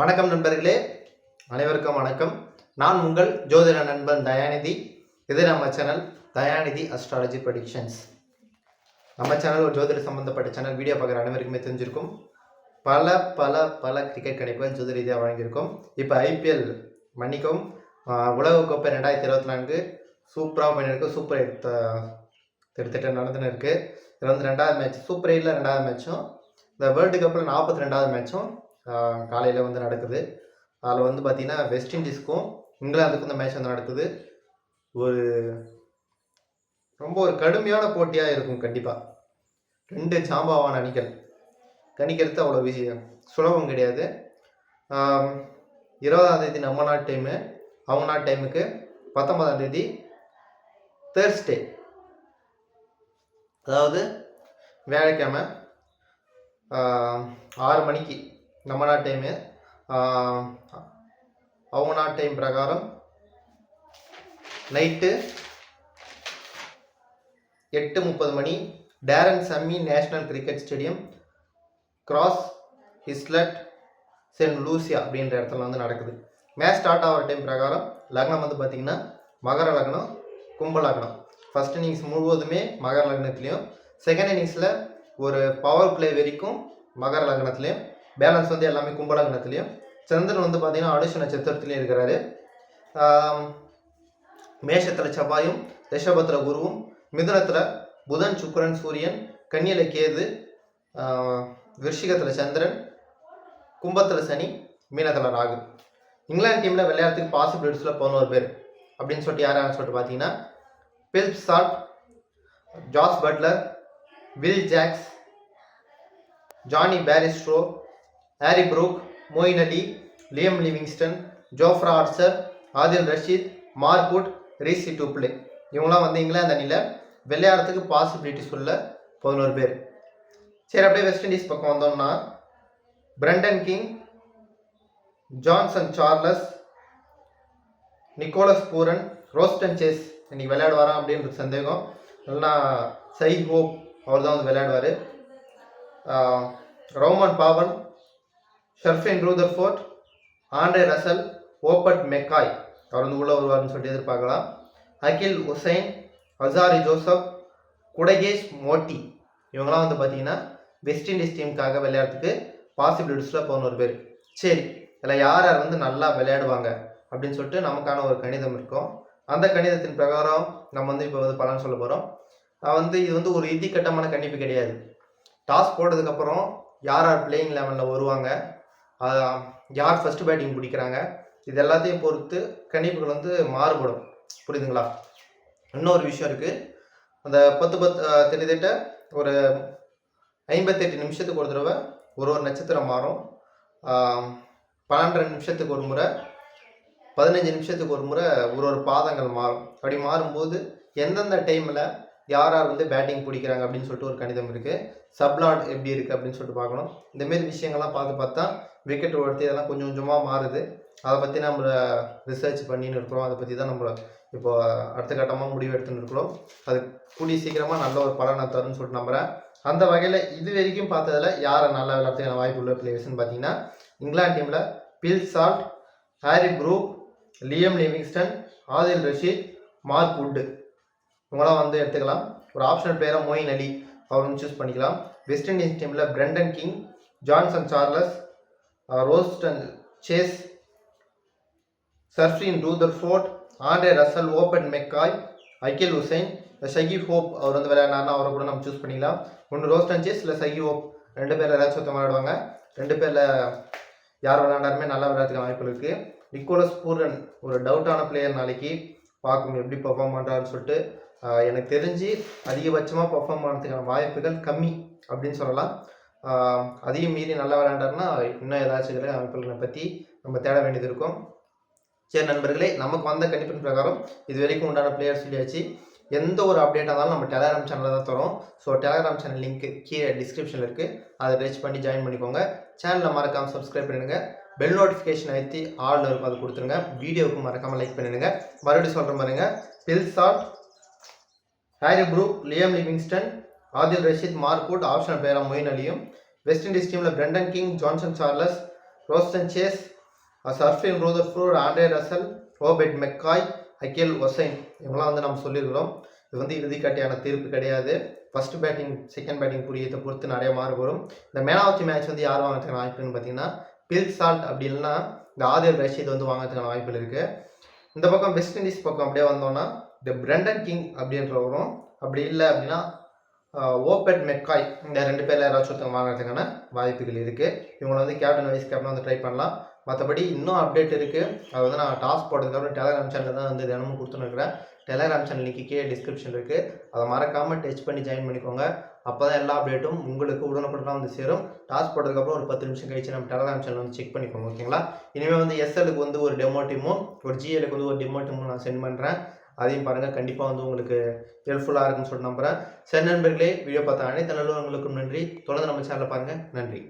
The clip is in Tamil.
வணக்கம் நண்பர்களே. அனைவருக்கும் வணக்கம். நான் உங்கள் ஜோதிட நண்பன் தயாநிதி. இது நம்ம சேனல் தயாநிதி அஸ்ட்ராலஜி ப்ரடிக்ஷன்ஸ் நம்ம சேனல் ஒரு ஜோதிட சம்பந்தப்பட்ட சேனல் வீடியோ பார்க்குற அனைவருக்குமே தெரிஞ்சிருக்கும். பல பல பல கிரிக்கெட் கணிப்புகள் ஜோதிட ரீதியாக வழங்கியிருக்கோம். இப்போ ஐபிஎல் மன்னிக்கும் உலகக்கோப்பை ரெண்டாயிரத்தி இருபத்தி நான்கு சூப்பராக பண்ணியிருக்கு சூப்பர் எயிட் கிட்டத்தட்ட நடந்துன்னு இருக்குது இதில் வந்து ரெண்டாவது மேட்ச் சூப்பர் எயிட்டில் ரெண்டாவது மேட்சும் இந்த வேர்ல்டு கப்பில் நாற்பத்தி ரெண்டாவது மேட்சும் காலையில் வந்து நடக்குது. அதில் வந்து பார்த்திங்கன்னா வெஸ்ட் இண்டீஸ்க்கும் இங்கிலாந்துக்கும் இந்த மேட்ச் வந்து நடக்குது. ஒரு ரொம்ப ஒரு கடுமையான போட்டியாக இருக்கும் கண்டிப்பாக ரெண்டு சாம்பாவான அணிகள். கணிக்கிறது அவ்வளோ விஷயம். சுலபம் கிடையாது. இருபதாம் தேதி நம்ம நாட்டு டைமு அவங்க நாட்டு டைமுக்கு பத்தொன்பதாம் தேதி தேர்ஸ்டே அதாவது வியாழக்கிழமை ஆறு மணிக்கு. நம்ம நாட்டு டைமு அவங்க நாட்டு டைம் பிரகாரம் நைட்டு எட்டு முப்பது மணி Daren Sammy National Cricket Stadium Gros Islet Saint Lucia அப்படின்ற இடத்துல வந்து நடக்குது. மேட்ச் ஸ்டார்ட் ஆகிற டைம் பிரகாரம் லக்னம் வந்து பார்த்திங்கன்னா மகர லக்னம் கும்ப லக்னம். ஃபர்ஸ்ட் இன்னிங்ஸ் முழுவதுமே மகர லக்னத்துலேயும் செகண்ட் இன்னிங்ஸில் ஒரு பவர் பிளே வரைக்கும் மகர லக்னத்துலேயும் பேலன்ஸ் வந்து எல்லாமே கும்பலகணத்துலேயும். சந்திரன் வந்து பார்த்திங்கன்னா அனுஷ நட்சத்திரத்துலேயும் இருக்கிறாரு. மேஷத்தில் செவ்வாயும் ரிஷபத்தில் குருவும் மிதுனத்தில் புதன் சுக்கரன் சூரியன் கன்னியில் கேது விருஷிகத்தில் சந்திரன் கும்பத்தில் சனி மீனத்தில் ராகு. இங்கிலாந்து டீமில் விளையாடுறதுக்கு பாசிபிலிட்டிஸில் பதினோரு பேர் அப்படின்னு சொல்லிட்டு யார் யாருன்னு சொல்லிட்டு பார்த்தீங்கன்னா Phil Salt Jos Buttler Will Jacks Jonny Bairstow Harry Brook Moeen Ali Liam Livingstone Jofra Archer Adil Rashid Mark Wood Reece Topley. இவங்களாம் வந்து இங்கிலாந்து அணியில்? விளையாடுறதுக்கு பாசிபிலிட்டிஸ் உள்ள பதினோரு பேர். சரி அப்படியே வெஸ்ட் இண்டீஸ் பக்கம் வந்தோம்னா Brandon King Johnson Charles Nicholas Pooran Roston Chase இன்னைக்கு விளையாடுவாரா அப்படின்ற சந்தேகம். இல்லைன்னா சை ஹோப் அவர் தான் வந்து விளையாடுவார். Rovman Powell Sherfane Rutherford Andre Russell Obed McCoy தொடர்ந்து உள்ள வருவார்னு சொல்லிட்டு எதிர்பார்க்கலாம். Akeal Hosein Alzarri Joseph Gudakesh Motie. இவங்கெல்லாம் வந்து பார்த்தீங்கன்னா வெஸ்ட் இண்டீஸ் டீமுக்காக விளையாடுறதுக்கு பாசிபிலிட்டிஸில் பதினோரு பேர். சரி இதில் யார் யார் வந்து நல்லா விளையாடுவாங்க அப்படின்னு சொல்லிட்டு நமக்கான ஒரு கணிதம் இருக்கும். அந்த கணிதத்தின் பிரகாரம் நம்ம வந்து இப்போ வந்து பலன் சொல்ல போகிறோம் வந்து இது வந்து ஒரு இறுதிக்கட்டமான கணிப்பு கிடையாது. டாஸ் போட்டதுக்கப்புறம் யார் யார் பிளேயிங் லெவனில் வருவாங்க? யார் ஃபர்ஸ்ட் பேட்டிங் பிடிக்கிறாங்க? இது எல்லாத்தையும் பொறுத்து கணிப்புகள் வந்து மாறுபடும். புரியுதுங்களா? இன்னொரு விஷயம் இருக்குது அந்த பத்து பத்து திட்டத்தட்ட ஒரு ஐம்பத்தெட்டு நிமிஷத்துக்கு ஒரு தடவை ஒரு ஒரு நட்சத்திரம் மாறும். பன்னெண்டரை நிமிஷத்துக்கு ஒரு முறை பதினஞ்சு நிமிஷத்துக்கு ஒரு முறை ஒரு ஒரு பாதங்கள் மாறும். அப்படி மாறும்போது எந்தெந்த டைமில் யார் யார் வந்து பேட்டிங் பிடிக்கிறாங்க அப்படின்னு சொல்லிட்டு ஒரு கணிதம் இருக்குது சப்லாட் எப்படி இருக்குது அப்படின்னு சொல்லிட்டு பார்க்கணும். இந்தமாரி விஷயங்கள்லாம் பார்த்து பார்த்தா விக்கெட் ஓடுத்து இதெல்லாம் கொஞ்சம் கொஞ்சமாக மாறுது. அதை பற்றி நம்ம ரிசர்ச் பண்ணின்னு இருக்கிறோம். அதை பற்றி தான் நம்ம இப்போ அடுத்த கட்டமாக முடிவு எடுத்துன்னு இருக்கிறோம். அது கூடிய சீக்கிரமாக நல்ல ஒரு பலனை தரும்னு சொல்லிட்டு நம்புகிறேன் அந்த வகையில் இது வரைக்கும் பார்த்ததில் யாரை நல்லா விளையாடுறதுக்கான வாய்ப்பு உள்ள பிளேயர்ஸ்னு பார்த்தீங்கன்னா இங்கிலாந்து டீமில் Phil Salt Harry group Liam Livingstone Adil Rashid Mark Wood இவங்களாம் வந்து எடுத்துக்கலாம். ஒரு ஆப்ஷனல் பிளேயராக மொயின் அலி. அவர் வந்து சூஸ் பண்ணிக்கலாம். வெஸ்ட் இண்டீஸ் டீமில் Brandon King Johnson Charles Roston Chase Sherfane Rutherford Andre Russell Obed McCoy Akeal Hosein Shakib Hope அவர் வந்து விளையாடினார்னா அவரை கூட நம்ம சூஸ் பண்ணிக்கலாம். ஒன்று ரோஸ்டன் சேஸ் இல்லை சகி ஹோப் ரெண்டு பேரில் ஏதாச்சும் ஒருத்தவங்க விளையாடுவாங்க. ரெண்டு பேரில் யார் விளையாண்டாருமே நல்லா விளையாடுறதுக்கு வாய்ப்பு இருக்குது நிக்கோலஸ் பூரன் ஒரு டவுட்டான பிளேயர் நாளைக்கு. பார்க்கணும் எப்படி பர்ஃபார்ம் பண்ணுறாருன்னு சொல்லிட்டு எனக்கு தெரிஞ்சு அதிகபட்சமாக பர்ஃபார்ம் பண்ணுறதுக்கான வாய்ப்புகள் கம்மி அப்படின்னு சொல்லலாம். அதையும் மீறி நல்லா விளையாண்டாருன்னா இன்னும் ஏதாச்சும் அமைப்புகளை பற்றி நம்ம தேட வேண்டியது இருக்கும். சரி நண்பர்களே நமக்கு வந்த கணிப்பின் பிரகாரம் இது வரைக்கும் உண்டான பிளேயர் சொல்லியாச்சு. எந்த ஒரு அப்டேட்டாக இருந்தாலும் நம்ம டெலகிராம் சேனலில் தான் தரோம். ஸோ டெலகிராம் சேனல் லிங்க் கீழே டிஸ்கிரிப்ஷனில் இருக்குது அதை ரீச் பண்ணி ஜாயின் பண்ணிக்கோங்க. சேனலை மறக்காமல் சப்ஸ்கிரைப் பண்ணிடுங்க. பெல் நோட்டிஃபிகேஷன் அழுத்தி ஆல் இருக்கும் அது கொடுத்துருங்க. வீடியோவுக்கு மறக்காமல் லைக் பண்ணிடுங்க. மறுபடியும் சொல்கிற பாருங்க. Phil Salt Harry Brook Liam Livingstone Adil Rashid Mark Wood optional பிளேயராக மொயின் அலியும் வெஸ்ட் இண்டீஸ் டீமில் Brandon King Johnson Charles Roston Chase Sherfane Rutherford Andre Russell Obed McCoy Akeal Hosein. இவங்களாம் வந்து நம்ம சொல்லியிருக்கிறோம். இது வந்து இறுதிக்கட்டியான தீர்ப்பு கிடையாது. ஃபர்ஸ்ட் பேட்டிங் செகண்ட் பேட்டிங் புரியத்தை பொறுத்து நிறைய மாறுபடும் இந்த மேன் ஆஃப் தி மேட்ச் வந்து யார் வாங்குறதுக்கான வாய்ப்புன்னு பார்த்தீங்கன்னா பில் சால்ட் அப்படி இல்லைன்னா இந்த ஆதிர் ரஷீத் வந்து வாங்கிறதுக்கான வாய்ப்புகள் இருக்குது இந்த பக்கம் வெஸ்ட் இண்டீஸ் பக்கம் அப்படியே வந்தோம்னா இந்த பிரண்டன் கிங் அப்படின்றவரும் அப்படி இல்லை அப்படின்னா ஓபெட் மெக்காய் இந்த ரெண்டு பேரில் யாராச்சும் ஒருத்தங்க வாங்குறதுக்கான வாய்ப்புகள் இருக்குது இவங்களை வந்து கேப்டன் வைஸ் கேப்டன் வந்து ட்ரை பண்ணலாம். மற்றபடி இன்னும் அப்டேட் இருக்குது அது வந்து நான் டாஸ் போட்டதுக்கப்புறம் டெலகிராம் சேனலில் தான் வந்து தினமும் கொடுத்துருக்குறேன் டெலகிராம் சேனல் லிங்க் கீழே டிஸ்கிரிப்ஷன் இருக்குது அதை மறக்காமல் டச் பண்ணி ஜாயின் பண்ணிக்கோங்க. அப்போ தான் எல்லா அப்டேட்டும் உங்களுக்கு உடனுக்குடனாக வந்து சேரும். டாஸ் போட்டதுக்கப்புறம் ஒரு பத்து நிமிஷம் கழிச்சு நம்ம டெலகிராம் சேனல் வந்து செக் பண்ணிக்கோங்க ஓகேங்களா இனிமேல் வந்து எஸ்எலுக்கு வந்து ஒரு டெமோ டீமும் ஒரு ஜிஎலுக்கு வந்து ஒரு டெமோ டீமும் நான் சென்ட் பண்ணுறேன் அதையும் பாருங்கள் கண்டிப்பாக வந்து உங்களுக்கு ஹெல்ப்ஃபுல்லாக இருக்குன்னு சொல்லி நம்புகிறேன் சரி நண்பர்களே வீடியோ பார்த்த அனைத்து நல்லவங்களுக்கும் நன்றி. தொடர்ந்து நம்ம சேனலில் பாருங்கள் நன்றி.